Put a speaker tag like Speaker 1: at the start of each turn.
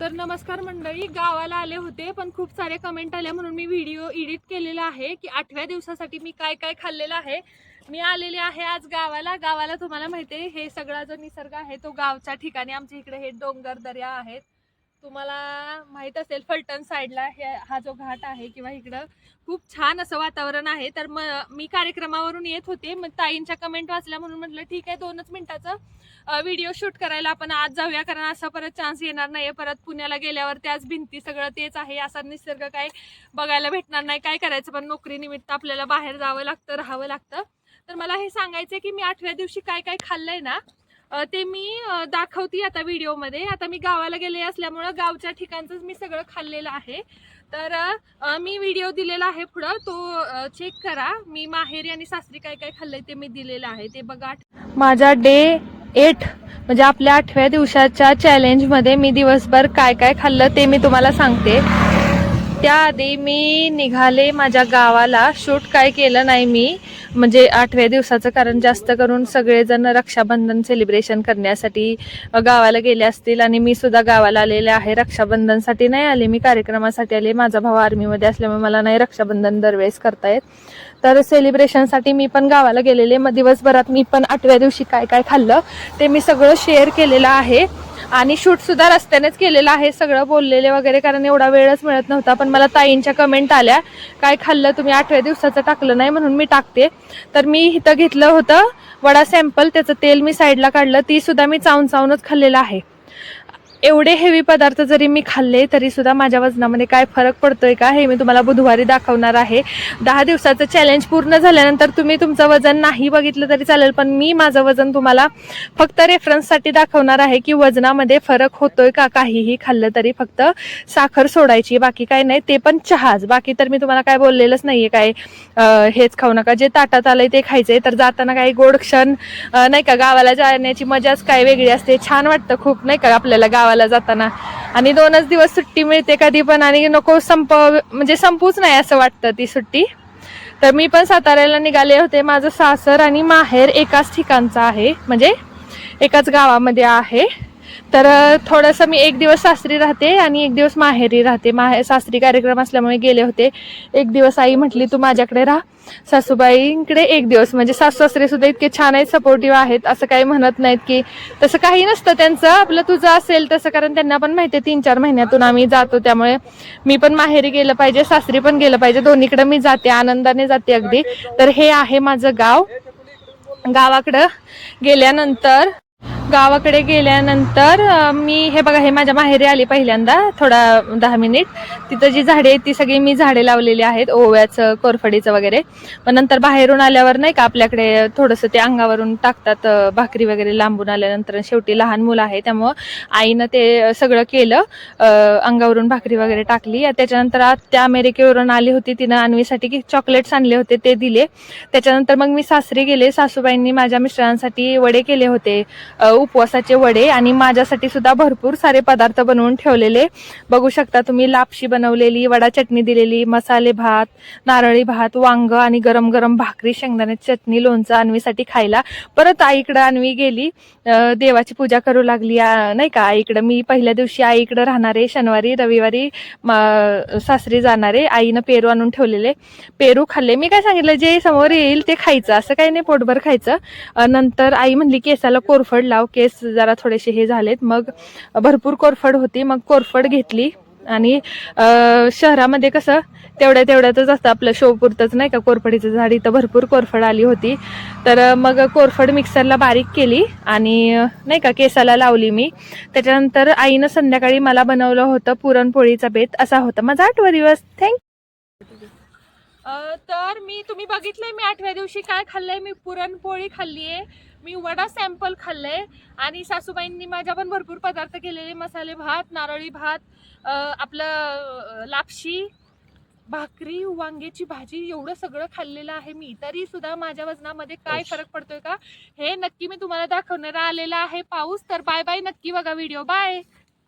Speaker 1: तर नमस्कार मंडळी गावाला आले होते पण खूप सारे कमेंट आल्या म्हणून मी व्हिडिओ एडिट केलेला आहे की आठव्या दिवसासाठी मी काय काय खाल्लेलं आहे. मी आलेले आहे आज गावाला. गावाला तुम्हाला माहिती आहे हे सगळा जो निसर्ग आहे तो गावच्या ठिकाणी. आमच्या इकडे हे डोंगर दर्या आहेत. तुम्हाला माहीत असेल फलटण साईडला हे हा जो घाट आहे किंवा इकडं खूप छान असं वातावरण आहे. तर मग मी कार्यक्रमावरून येत होते. मग ताईंच्या कमेंट वाचल्या म्हणून म्हटलं ठीक आहे दोनच मिनिटाचं व्हिडिओ शूट करायला आपण आज जाऊया. कारण असा परत चान्स येणार नाही परत पुण्याला गेल्यावर त्याच भिंती सगळं तेच आहे. असा निसर्ग काय बघायला भेटणार नाही. काय करायचं? पण नोकरीनिमित्त आपल्याला बाहेर जावं लागतं राहावं लागतं. तर मला हे सांगायचं की मी आठव्या दिवशी काय काय खाल्लंय ना ते मी दाखवते आता व्हिडिओमध्ये. आता मी गावाला गेले असल्यामुळं गावच्या ठिकाणचंच मी सगळं खाल्लेलं आहे. तर मी व्हिडिओ दिलेला आहे पुढं. तो चेक करा. मी माहेरी आणि सासरी काय काय खाल्लंय ते मी दिलेलं आहे. ते बघा. माझा डे एट म्हणजे आपल्या आठव्या दिवसाच्या चॅलेंजमध्ये मी दिवसभर काय काय खाल्लं ते मी तुम्हाला सांगते. त्याआधी मी निघाले माझ्या गावाला. शूट काय केलं नाही मी. म्हणजे आठव्या दिवसाचं कारण जास्त करून सगळेजण रक्षाबंधन सेलिब्रेशन करण्यासाठी गावाला गेले असतील आणि मी सुद्धा गावाला आलेले आहे. रक्षाबंधनसाठी नाही आले मी कार्यक्रमासाठी आले. माझा भाऊ आर्मीमध्ये असल्यामुळे मला नाही रक्षाबंधन दरवेळेस करता येत तर सेलिब्रेशनसाठी मी पण गावाला गेलेले. मग दिवसभरात मी पण आठव्या दिवशी काय काय खाल्लं ते मी सगळं शेअर केलेलं आहे. आणि शूट सुद्धा रस्त्यानेच केलेलं आहे सगळं बोललेले वगैरे कारण एवढा वेळच मिळत नव्हता. पण मला ताईंच्या कमेंट आल्या काय खाल्लं तुम्ही? आठव्या दिवसाचं टाकलं नाही म्हणून मी टाकते. तर मी इथं घेतलं होतं वडा सॅम्पल त्याचं तेल मी साईडला काढलं ती सुद्धा मी चावून चावूनच खाल्लेलं आहे. एवढे हेवी पदार्थ जरी मी खाल्ले तरी सुद्धा माझ्या वजनामध्ये काय फरक पडतोय का हे मी तुम्हाला बुधवारी दाखवणार आहे. दहा दिवसाचं चॅलेंज पूर्ण झाल्यानंतर तुम्ही तुमचं वजन नाही बघितलं तरी चालेल पण मी माझं वजन तुम्हाला फक्त रेफरन्ससाठी दाखवणार आहे की वजनामध्ये फरक होतोय का काहीही खाल्लं तरी फक्त साखर सोडायची बाकी काय नाही ते पण चहाच. बाकी तर मी तुम्हाला काय बोललेलंच नाहीये काय हेच खाऊ नका. जे ताटात आलंय ते खायचंय तर जाताना काही गोड क्षण नाही का गावाला जाण्याची मजाच काय वेगळी असते. छान वाटतं खूप नाही का आपल्याला गावाला जाताना. आणि दोनच दिवस सुट्टी मिळते कधी पण आणि नको संप म्हणजे संपूच नाही असं वाटतं ती सुट्टी. तर मी पण साताऱ्याला निघाले होते. माझं सासर आणि माहेर एकाच ठिकाणचं आहे. म्हणजे एकाच गावामध्ये आहे. तर थोडंसं मी एक दिवस सासरी राहते आणि एक दिवस माहेरी राहते. माहे सासरी कार्यक्रम असल्यामुळे गेले होते. एक दिवस आई म्हटली तू माझ्याकडे राहा. सासूबाईंकडे एक दिवस. म्हणजे सासू सासरे सुद्धा इतके छान आहेत सपोर्टिव्ह आहेत असं काही म्हणत नाहीत की तसं काही नसतं त्यांचं. आपलं तुझं असेल तसं कारण त्यांना पण माहिती आहे तीन चार महिन्यातून आम्ही जातो. त्यामुळे मी पण माहेरी गेलं पाहिजे सासरी पण गेलं पाहिजे. दोन्हीकडे मी जाते आनंदाने जाते अगदी. तर हे आहे माझं गाव. गावाकडं गेल्यानंतर गावाकडे गेल्यानंतर मी हे बघा हे माझ्या माहेरी आली पहिल्यांदा थोडा दहा मिनिट. तिथं जी झाडे आहेत ती सगळी मी झाडे लावलेली आहेत ओव्याचं कोरफडीचं वगैरे. मग नंतर बाहेरून आल्यावर नाही का आपल्याकडे थोडंसं ते अंगावरून टाकतात भाकरी वगैरे लांबून आल्यानंतर शेवटी लहान मुलं आहे त्यामुळं आईनं ते सगळं केलं अंगावरून भाकरी वगैरे टाकली. त्याच्यानंतर त्या अमेरिकेवरून आली होती तिनं आणवीसाठी की चॉकलेट्स आणले होते ते दिले. त्याच्यानंतर मग मी सासरी गेले. सासूबाईंनी माझ्या मिस्टरांसाठी वडे केले होते उपवासाचे वडे आणि माझ्यासाठी सुद्धा भरपूर सारे पदार्थ बनवून ठेवलेले. बघू शकता तुम्ही लापशी बनवलेली वडा चटणी दिलेली मसाले भात नारळी भात वांग आणि गरम गरम भाकरी शेंगदाण्याची चटणी लोणचं अन्वीसाठी खायला. परत आईकडं अन्वी गेली. देवाची पूजा करू लागली नाही का? आईकडं मी पहिल्या दिवशी आईकडं राहणारे शनिवारी रविवारी सासरी जाणारे आईनं पेरू आणून ठेवलेले. पेरू खाल्ले. मी काय सांगितलं? जे समोर येईल ते खायचं. असं काही नाही पोटभर खायचं. नंतर आई म्हणली केसाला कोरफड लाव. केस जरा थोडेसे हे झालेत. मग भरपूर कोरफड होती. मग कोरफड घेतली. आणि शहरामध्ये कसं तेवढ्या तेवढ्यातच असतं आपलं शोपुरतच नाही का? कोरफडीचं झाड इथं भरपूर कोरफड आली होती. तर मग कोरफड मिक्सरला बारीक केली. आणि नाही का केसाला लावली मी. त्याच्यानंतर आईनं संध्याकाळी मला बनवलं होतं पुरणपोळीचा बेत. असा होता माझा आठवा दिवस. थँक तर मी तुम्ही बघितलंय मी आठव्या दिवशी काय खाल्लंय? मी पुरणपोळी खाल्लीये. मी वडा सॅम्पल खाल्लंय. आणि सासूबाईंनी माझ्या पण भरपूर पदार्थ केलेले. मसाले भात नारळी भात आपलं लापशी भाकरी वांग्याची भाजी एवढं सगळं खाल्लेलं आहे मी. तरी सुद्धा माझ्या वजनामध्ये काय फरक पडतोय का? हे नक्की मी तुम्हाला दाखवणार आलेला आहे पाऊस. तर बाय बाय नक्की बघा व्हिडिओ. बाय!